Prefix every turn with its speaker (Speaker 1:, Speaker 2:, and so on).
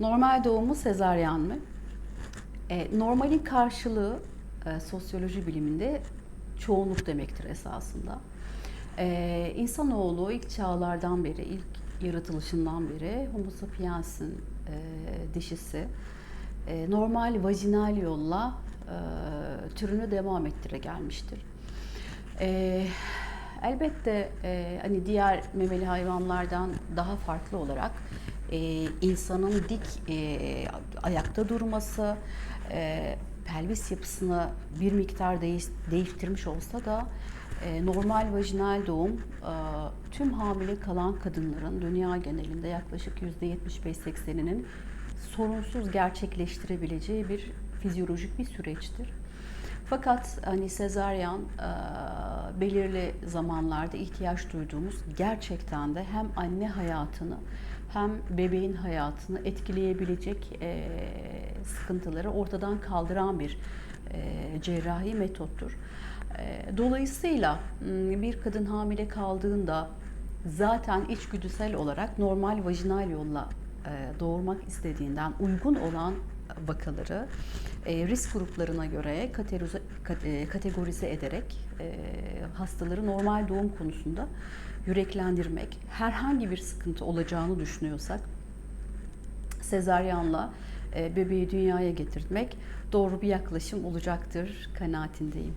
Speaker 1: Normal doğum mu sezaryen mi? E, normalin karşılığı e, sosyoloji biliminde çoğunluk demektir esasında. E, insanoğlu ilk çağlardan beri, ilk yaratılışından beri Homo sapiens'in e, dişisi e, normal vajinal yolla e, türünü devam ettire gelmiştir. E, elbette e, hani diğer memeli hayvanlardan daha farklı olarak e, insanın dik e, ayakta durması, e, pelvis yapısını bir miktar değiş, değiştirmiş olsa da e, normal vajinal doğum e, tüm hamile kalan kadınların dünya genelinde yaklaşık %75-80'inin sorunsuz gerçekleştirebileceği bir fizyolojik bir süreçtir. Fakat hani sezaryen e, belirli zamanlarda ihtiyaç duyduğumuz gerçekten de hem anne hayatını hem bebeğin hayatını etkileyebilecek e, sıkıntıları ortadan kaldıran bir e, cerrahi metottur. E, dolayısıyla m, bir kadın hamile kaldığında zaten içgüdüsel olarak normal vajinal yolla e, doğurmak istediğinden uygun olan vakaları risk gruplarına göre kategorize, kate- kategorize ederek e, hastaları normal doğum konusunda yüreklendirmek, herhangi bir sıkıntı olacağını düşünüyorsak sezaryenla e, bebeği dünyaya getirtmek doğru bir yaklaşım olacaktır kanaatindeyim.